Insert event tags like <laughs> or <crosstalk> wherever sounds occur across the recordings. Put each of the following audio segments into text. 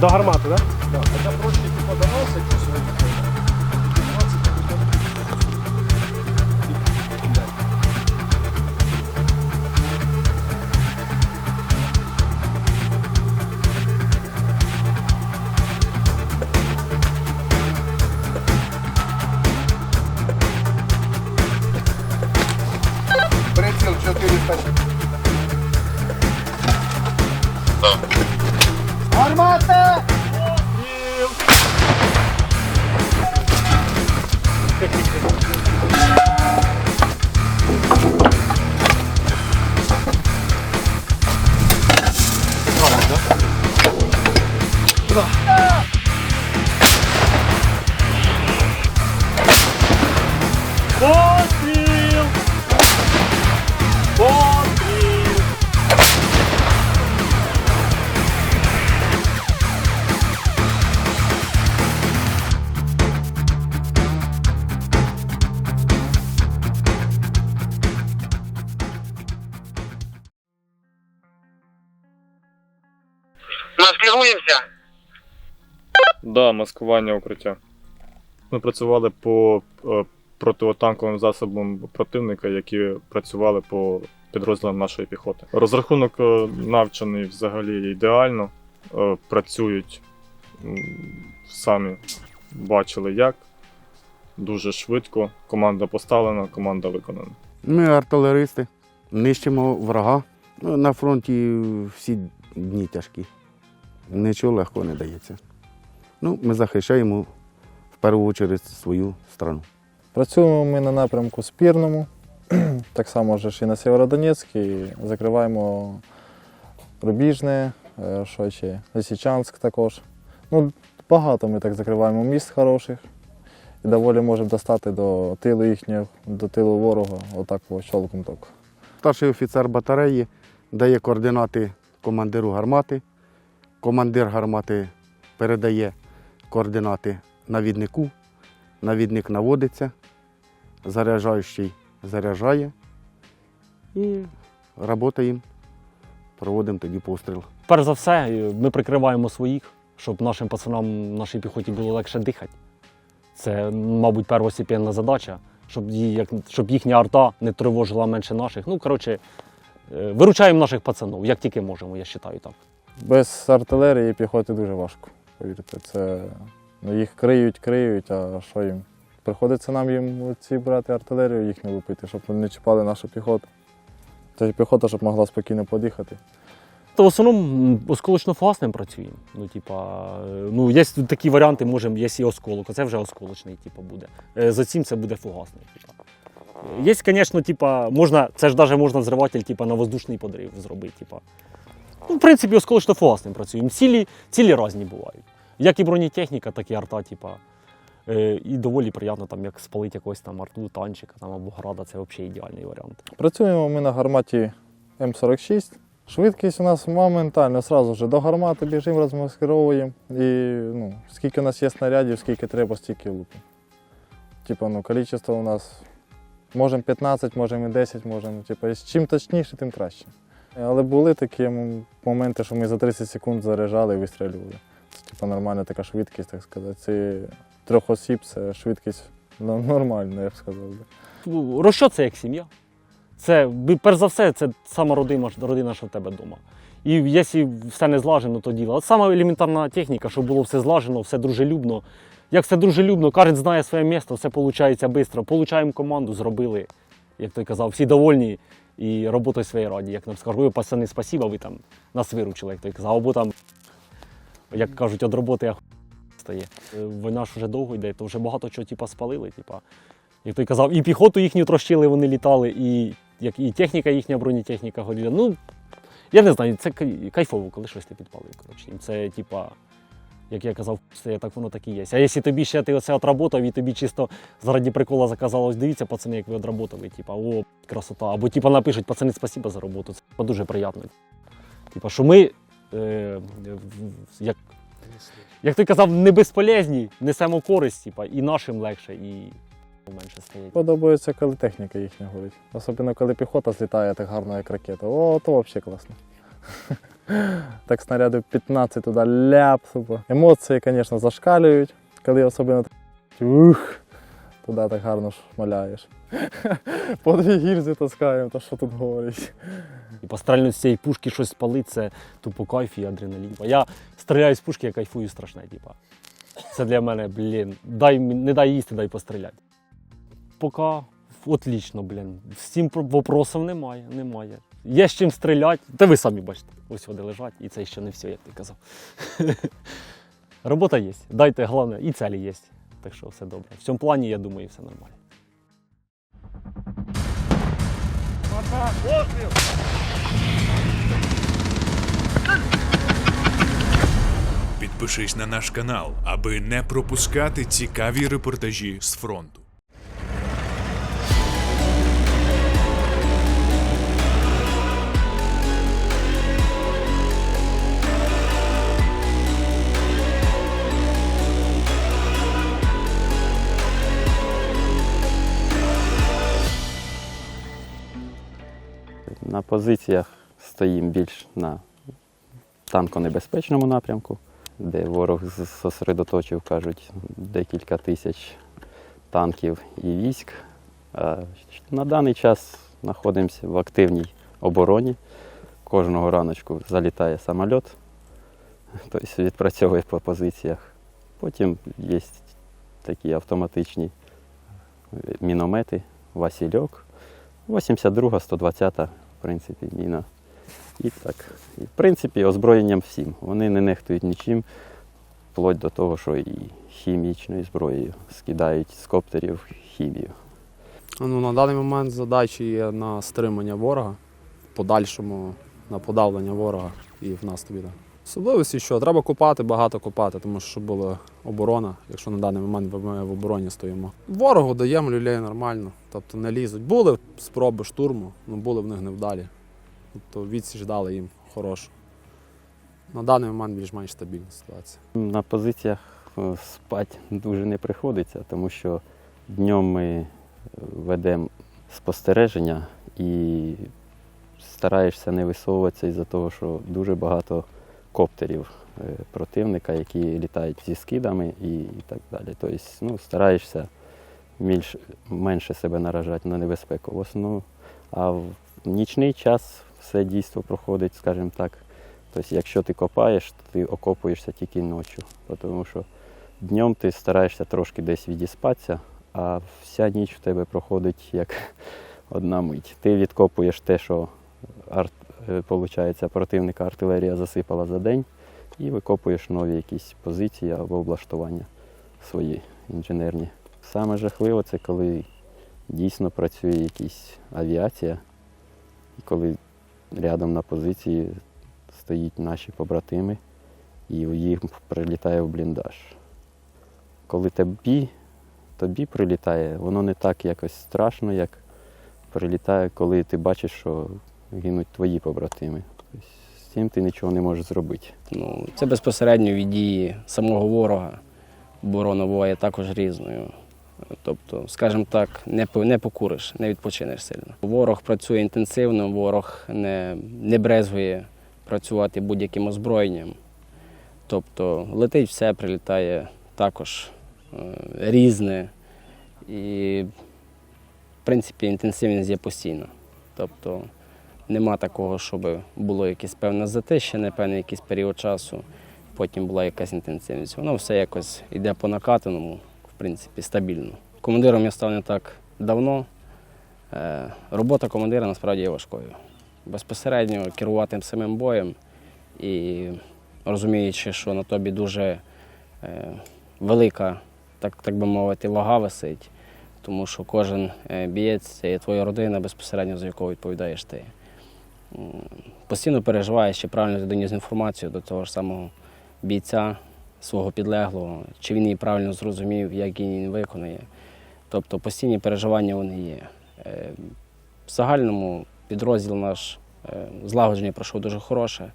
До гармати, так? Да, Хоча трошки типу до нас, якщо сьогодні ходить. 15 Приціл 400. Гармата! Постріл! Маскируємося. Да, маскування укриття. Ми працювали по е, протитанковим засобам противника, які працювали по підрозділам нашої піхоти. Розрахунок е, навчений взагалі ідеально. Е, Працюють м, самі бачили як. Дуже швидко. Команда поставлена, команда виконана. Ми артилеристи, нищимо врага. Ну, на фронті всі дні тяжкі. Нічого легко не дається. Ну, ми захищаємо в першу чергу свою страну. Працюємо ми на напрямку Спірному, <clears throat> так само ж і на Сєвєродонецьк, і закриваємо Рубіжне, е, що ще, Лисичанськ також. Ну, багато ми так закриваємо міст хороших і доволі можемо достати до тилу їхнього, до тилу ворога, отак по щолком так. Старший офіцер батареї дає координати командиру гармати. Командир гармати передає координати навіднику. Навідник наводиться, заряджаючий заряджає і працюємо, проводимо тоді постріл. Перш за все, ми прикриваємо своїх, щоб нашим пацанам, нашій піхоті було легше дихати. Це, мабуть, первостепенна задача, щоб, як, щоб їхня арта не тривожила менше наших. Ну, коротше, е, виручаємо наших пацанів, як тільки можемо, я вважаю так. Без артилерії і піхоти дуже важко, повірте. Це, ну, їх криють, криють, а що їм? Приходиться нам їм ці брати артилерію їхню лупити, щоб не чіпали нашу піхоту. Та піхота, щоб могла спокійно подихати. То в основному осколочно-фугасним працюємо. Ну, типа, е, ну, є такі варіанти, можемо, є і осколок, це вже осколочний, типа, буде. Е, За цим це буде фугасний. Типа. Є, звісно, типа, можна, це ж навіть можна взриватель типа, на воздушний подрив зробити. Типа. Ну, в принципі, осколочно-фугасним працюємо. Цілі, цілі різні бувають. Як і бронетехніка, так і арта, типа. Е, І доволі приємно, там, як спалити якогось там арту, танчика там, або града, це взагалі ідеальний варіант. Працюємо ми на гарматі М46. Швидкість у нас моментально, одразу ж до гармати біжимо, розмаскировуємо. І ну, скільки у нас є снарядів, скільки треба, стільки лупимо. Типа, ну, кількість у нас можемо 15, можемо і 10, можемо. Типа, чим точніше, тим краще. Але були такі моменти, що ми за 30 секунд заряджали і вистрілювали. Це типа, нормальна така швидкість, так сказати. Це трьох осіб, це швидкість ну, нормальна, я б сказав. Розщо це як сім'я. Це, перш за все, це сама родина, родина, що в тебе вдома. І якщо все не злажено, то діло. От сама елементарна техніка, щоб було все злажено, все дружелюбно. Як все дружелюбно, кожен знає своє місце, все виходить швидко. Получаємо команду, зробили, як той казав, всі довольні і роботою своєї раді. Як нам скажуть, ви пацани, спасіба, ви там нас виручили, як той казав. Або там, як кажуть, від роботи я стає. Е, Війна ж вже довго йде, то вже багато чого типа, спалили. Типа. Як той казав, і піхоту їхню трощили, вони літали, і, як, і техніка їхня бронетехніка горіла. Ну, я не знаю, це кайфово, коли щось ти підпалив. Коротше. Це, типа, як я казав, це так воно так і є. А якщо тобі ще ти оце отработав, і тобі чисто заради прикола заказало, ось дивіться, пацани, як ви отработали, типа, о, красота. Або типа напишуть, пацани, спасибо за роботу. Це дуже приємно. Типа, що ми, е, як, як ти казав, не безполезні, несемо користь, типа, і нашим легше, і менше стає. Подобається, коли техніка їхня горить. Особливо, коли піхота злітає так гарно, як ракета. О, то взагалі класно. Так снарядів 15 туди ляп. Емоції, звісно, зашкалюють, коли особливо ух, туди так гарно шмаляєш. <laughs> По дві гільзи таскаємо, то що тут говорить. І пострельнути з цієї пушки щось спалити, це тупо кайф і адреналін. Бо Я стріляю з пушки, я кайфую страшне, типа. Це для мене, блін, дай, не дай їсти, дай постріляти. Поки отлично, блін. Цим вопросів немає, немає. Є з чим стріляти. Та ви самі бачите, ось вони лежать, і це ще не все, як ти казав. <laughs> Робота є. Дайте, головне, і цілі є. Так що все добре. В цьому плані, я думаю, все нормально. Підпишись на наш канал, аби не пропускати цікаві репортажі з фронту. На позиціях стоїмо більш на танконебезпечному напрямку, де ворог зосередоточив, кажуть, декілька тисяч танків і військ. На даний час знаходимося в активній обороні. Кожного раночку залітає самоліт, <laughs> тобто відпрацьовує по позиціях. Потім є такі автоматичні е, міномети, Васильок. 82, 120, в принципі, міна. І так. І, в принципі, озброєнням всім. Вони не нехтують нічим, вплоть до того, що і хімічною зброєю скидають з коптерів хімію. Ну, на даний момент задачі є на стримання ворога, подальшому на подавлення ворога і в наступі. да. Особливості, що треба копати, багато копати, тому що була оборона, якщо на даний момент ми в обороні стоїмо. Ворогу даємо люлей нормально, тобто не лізуть. Були спроби штурму, але були в них невдалі. Тобто відсіч дали їм хорошу. На даний момент більш-менш стабільна ситуація. На позиціях е, спати дуже не приходиться, тому що днем ми е, ведемо спостереження і стараєшся не висовуватися із-за того, що дуже багато коптерів е, противника, які літають зі скидами і, і так далі. Тобто ну, стараєшся більш, менше себе наражати на небезпеку. В основному, а в нічний час все дійство проходить, скажімо так. Тобто, якщо ти копаєш, то ти окопуєшся тільки ночі. Тому що днем ти стараєшся трошки десь відіспатися, а вся ніч в тебе проходить як <laughs> одна мить. Ти відкопуєш те, що арт, е, противника артилерія засипала за день, і викопуєш нові якісь позиції або облаштування свої інженерні. Саме жахливо це коли дійсно працює якась авіація, і коли рядом на позиції стоїть наші побратими, і їм прилітає в бліндаж. Коли тобі, тобі прилітає, воно не так якось страшно, як прилітає, коли ти бачиш, що гинуть твої побратими. З цим ти нічого не можеш зробити. Ну, це безпосередньо від дії самого ворога. Оборона буває також різною. Тобто, скажімо так, не, не покуриш, не відпочинеш сильно. Ворог працює інтенсивно, ворог не, не брезгує працювати будь-яким озброєнням. Тобто летить все, прилітає також е, різне. І, в принципі, інтенсивність є постійна. Тобто Нема такого, щоб було якесь певне затищення, певний якийсь період часу, потім була якась інтенсивність. Воно все якось йде по накатаному, в принципі, стабільно. Командиром я став не так давно. Е, Робота командира насправді є важкою. Безпосередньо керувати самим боєм і розуміючи, що на тобі дуже е, велика, так, так би мовити, вага висить, тому що кожен е, бієць це є твоя родина, безпосередньо за яку відповідаєш ти. Постійно переживаєш, чи правильно ти доніс інформацію до того ж самого бійця, свого підлеглого, чи він її правильно зрозумів, як він виконує. Тобто постійні переживання вони є. Е, В загальному підрозділ наш е, злагодження пройшов дуже хороше.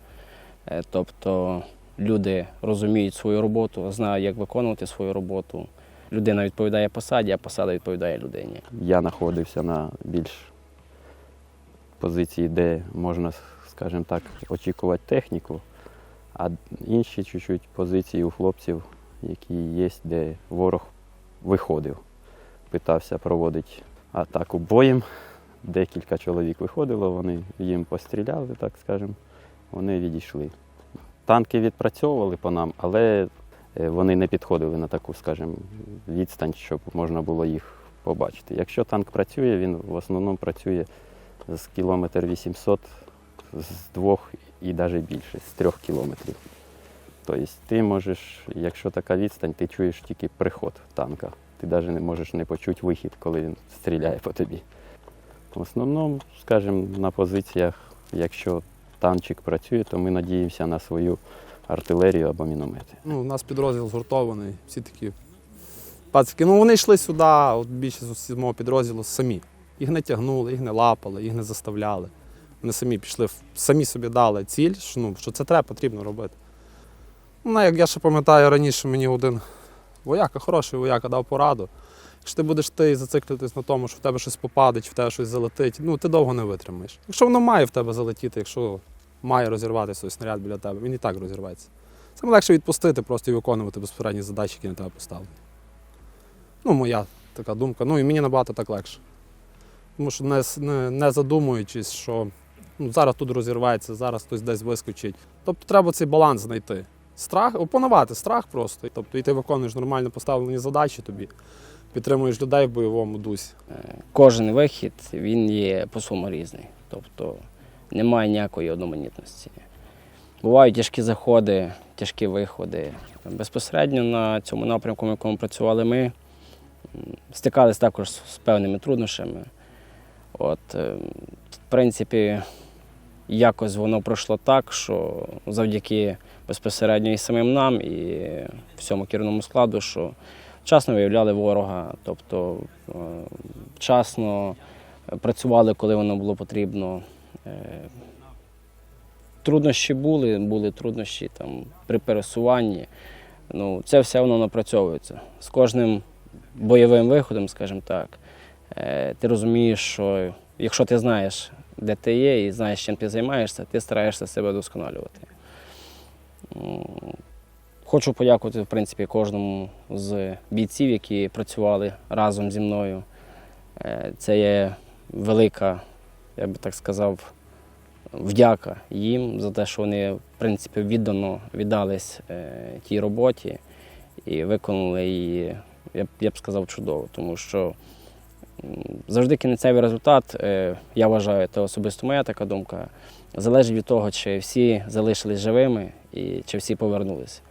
Е, Тобто люди розуміють свою роботу, знають, як виконувати свою роботу. Людина відповідає посаді, а посада відповідає людині. Я знаходився на більш позиції, де можна, скажімо так, очікувати техніку, а інші чуть-чуть позиції у хлопців, які є, де ворог виходив. Питався проводити атаку боєм. Декілька чоловік виходило, вони їм постріляли, так скажемо, вони відійшли. Танки відпрацьовували по нам, але е, вони не підходили на таку, скажімо, відстань, щоб можна було їх побачити. Якщо танк працює, він в основному працює з кілометр 800, з двох і навіть більше, з трьох кілометрів. Тобто ти можеш, якщо така відстань, ти чуєш тільки приход танка. Ти навіть не можеш не почути вихід, коли він стріляє по тобі. В основному, скажімо, на позиціях, якщо танчик працює, то ми надіємося на свою артилерію або міномети. Ну, у нас підрозділ згуртований, всі такі пацики. Ну вони йшли сюди, от більшість з мого підрозділу самі. Їх не тягнули, їх не лапали, їх не заставляли. Вони самі пішли, самі собі дали ціль, що, ну, що це треба, потрібно робити. Ну, як я ще пам'ятаю, раніше мені один вояка, хороший вояка, дав пораду. Якщо ти будеш ти зациклюватись на тому, що в тебе щось попаде, чи в тебе щось залетить, ну ти довго не витримаєш. Якщо воно має в тебе залетіти, якщо має розірватися снаряд біля тебе, він і так розірветься. Саме легше відпустити просто і виконувати безпосередні задачі, які на тебе поставлені. Ну, моя така думка. Ну і мені набагато так легше. Тому що не, не, задумуючись, що ну, зараз тут розірветься, зараз хтось десь вискочить. Тобто треба цей баланс знайти. Страх, опанувати страх просто. Тобто, і ти виконуєш нормально поставлені задачі тобі, підтримуєш людей в бойовому дусі. Е, Кожен вихід він є по-своєму різний. Тобто немає ніякої одноманітності. Бувають тяжкі заходи, тяжкі виходи. Безпосередньо на цьому напрямку, на якому працювали ми, стикалися також з певними труднощами. От, е, в принципі, якось воно пройшло так, що завдяки безпосередньо і самим нам, і всьому керівному складу, що вчасно виявляли ворога, тобто е, вчасно працювали, коли воно було потрібно. Е, Труднощі були, були труднощі там, при пересуванні. Ну, це все воно напрацьовується. З кожним бойовим виходом, скажімо так, ти розумієш, що якщо ти знаєш, де ти є і знаєш, чим ти займаєшся, ти стараєшся себе вдосконалювати. Хочу подякувати, в принципі, кожному з бійців, які працювали разом зі мною. Е, Це є велика, я би так сказав, вдяка їм за те, що вони, в принципі, віддано віддались е, тій роботі і виконали її, я б, сказав, чудово. Тому що завжди кінцевий результат, е, я вважаю, це особисто моя така думка, залежить від того, чи всі залишились живими і чи всі повернулися.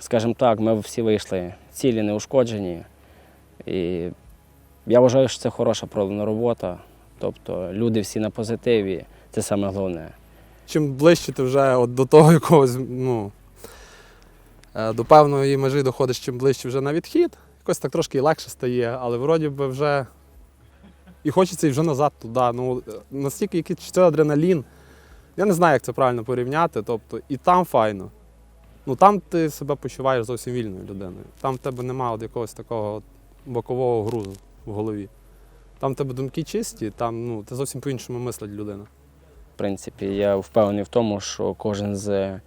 Скажімо так, ми всі вийшли цілі, неушкоджені. І я вважаю, що це хороша пролена робота. Тобто люди всі на позитиві, це саме головне. чим ближче ти вже от до того якогось, ну, е, до певної межі доходиш, чим ближче вже на відхід, якось так трошки легше стає, але вроді би вже і хочеться і вже назад туди. Ну, настільки який чи це адреналін. Я не знаю, як це правильно порівняти. Тобто, і там файно. Ну там ти себе почуваєш зовсім вільною людиною. Там в тебе немає якогось такого бокового грузу в голові. Там в тебе думки чисті, там ну, ти зовсім по-іншому мислить людина. В принципі, я впевнений в тому, що кожен з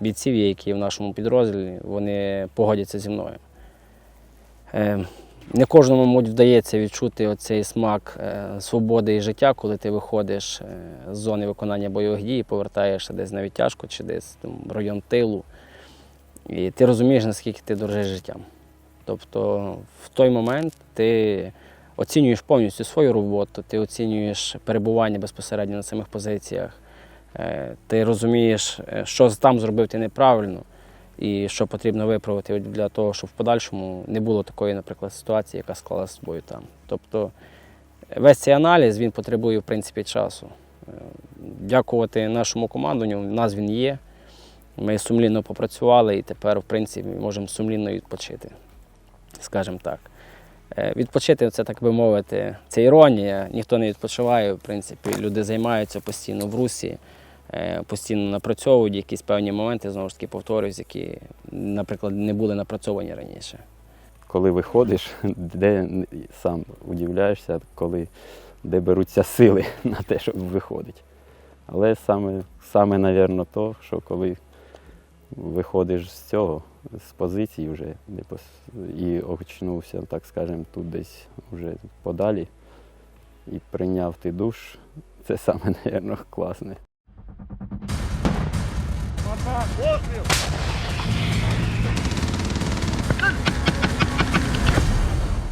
бійців, які в нашому підрозділі, вони погодяться зі мною. Е, Не кожному, мабуть, вдається відчути оцей смак е, свободи і життя, коли ти виходиш е, з зони виконання бойових дій, повертаєшся десь на відтяжку чи десь там, в район тилу. І ти розумієш, наскільки ти дорожиш життям. Тобто в той момент ти оцінюєш повністю свою роботу, ти оцінюєш перебування безпосередньо на самих позиціях, ти розумієш, що там зробив ти неправильно і що потрібно виправити для того, щоб в подальшому не було такої, наприклад, ситуації, яка склалася з тобою там. Тобто весь цей аналіз він потребує в принципі часу. Е, Дякувати нашому командуванню, в нас він є. Ми сумлінно попрацювали і тепер, в принципі, можемо сумлінно відпочити, скажімо так. Е, Відпочити це, так би мовити, це іронія. Ніхто не відпочиває. В принципі, люди займаються постійно в русі, е, постійно напрацьовують якісь певні моменти, знову ж таки повторююсь, які, наприклад, не були напрацьовані раніше. Коли виходиш, де сам удивляєшся, коли де беруться сили <laughs> на те, щоб виходити. Але саме, саме навірно, то, що коли виходиш з цього, з позиції вже і очнувся, так скажемо, тут десь вже подалі, і прийняв ти душ, це саме, <laughs> навірно, класне.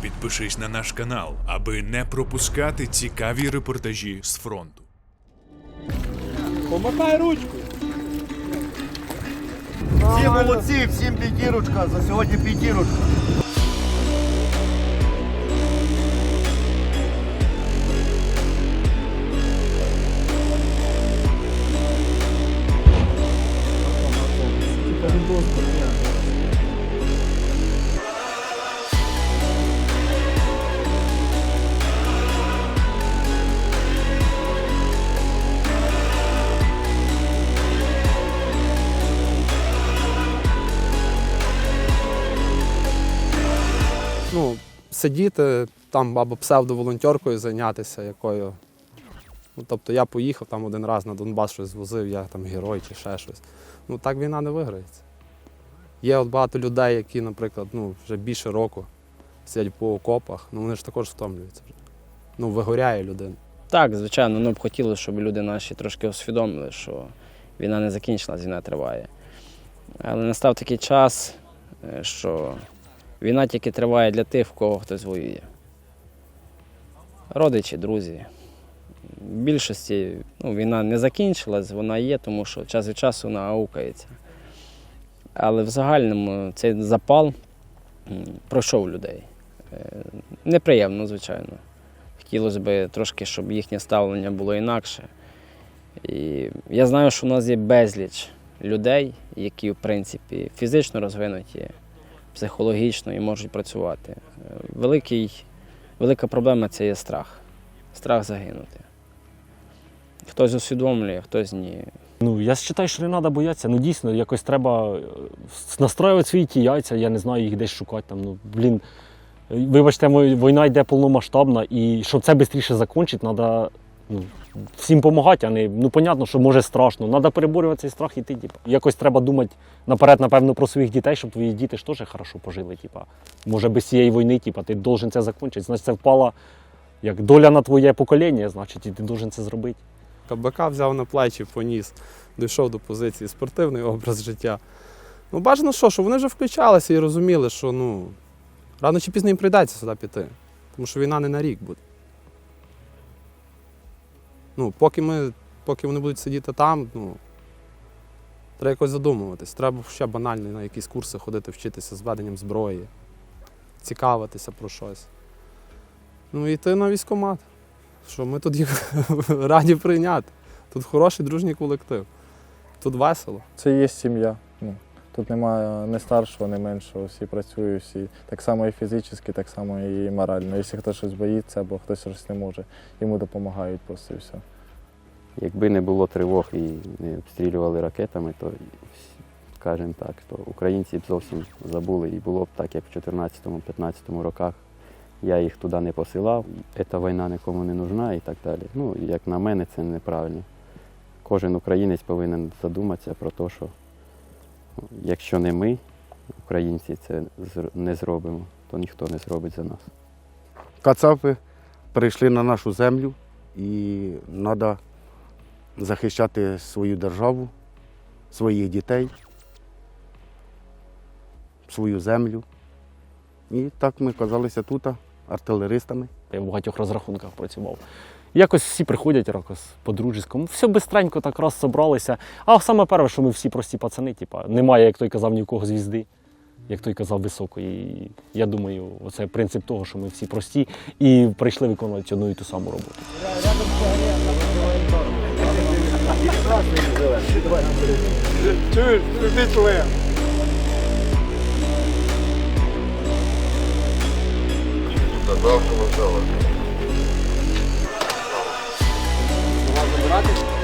Підпишись на наш канал, аби не пропускати цікаві репортажі з фронту. Всі молодці, всім п'ятірочка, за сьогодні п'ятірочка. Сидіти там або псевдоволонтеркою зайнятися якою. Ну, тобто я поїхав там один раз на Донбас щось звозив, я там герой чи ще щось. Ну так війна не виграється. Є от багато людей, які, наприклад, ну, вже більше року сидять по окопах, ну вони ж також втомлюються. Ну, вигоряє людина. Так, звичайно, ну б хотілося, щоб люди наші трошки усвідомили, що війна не закінчилась, війна триває. Але настав такий час, е, що війна тільки триває для тих, в кого хтось воює. Родичі, друзі. В більшості ну, війна не закінчилась, вона є, тому що час від часу вона аукається. Але в загальному цей запал пройшов людей. Е, Неприємно, звичайно. Хотілося б трошки, щоб їхнє ставлення було інакше. І я знаю, що у нас є безліч людей, які, в принципі, фізично розвинуті, психологічно і можуть працювати. Е, Великий, велика проблема це є страх. Страх загинути. Хтось усвідомлює, хтось ні. Ну, я вважаю, що не треба боятися. Ну дійсно, якось треба е, настроювати свої ті яйця, я не знаю їх десь шукати. Там, ну, блін, вибачте, війна йде повномасштабна, і щоб це швидше закінчити, треба ну, всім допомагати, а не ну, понятно, що може страшно. Треба переборювати цей страх і йти. Типу. Якось треба думати наперед, напевно, про своїх дітей, щоб твої діти ж теж хорошо пожили. Типу. Може, без цієї війни, типу, ти должен це закінчити. Значить, це впала як доля на твоє покоління, значить, і ти должен це зробити. КБК взяв на плечі, поніс, дійшов до позиції спортивний образ життя. Ну, бажано що, що вони вже включалися і розуміли, що ну, рано чи пізно їм прийдеться сюди піти. Тому що війна не на рік буде. Ну, поки, ми, поки вони будуть сидіти там, ну, треба якось задумуватись. Треба ще банально на якісь курси ходити, вчитися з веденням зброї, цікавитися про щось. Ну і йти на військкомат що ми тут їх <laughs> раді прийняти. Тут хороший дружній колектив. Тут весело. Це є сім'я. Тут немає ні старшого, ні меншого. Всі працюють, всі так само і фізично, так само і морально. Якщо хтось щось боїться або хтось щось не може, йому допомагають просто і все. Якби не було тривог і не обстрілювали ракетами, то, скажімо так, то українці б зовсім забули і було б так, як в 2014-2015 роках. Я їх туди не посилав, ця війна нікому не нужна і так далі. Ну, як на мене, це неправильно. Кожен українець повинен задуматися про те, що якщо не ми, українці, це не зробимо, то ніхто не зробить за нас. Кацапи прийшли на нашу землю і треба захищати свою державу, своїх дітей, свою землю. І так ми казалися тут артилеристами. Я в багатьох розрахунках працював. Якось всі приходять якось по-дружеському. Все бистренько так раз собралися. А саме перше, що ми всі прості пацани, типа, немає, як той казав, ні в кого звізди, як той казав, високої. Я думаю, оце принцип того, що ми всі прості і прийшли виконувати одну і ту саму роботу. Завтра, завтра. Warte.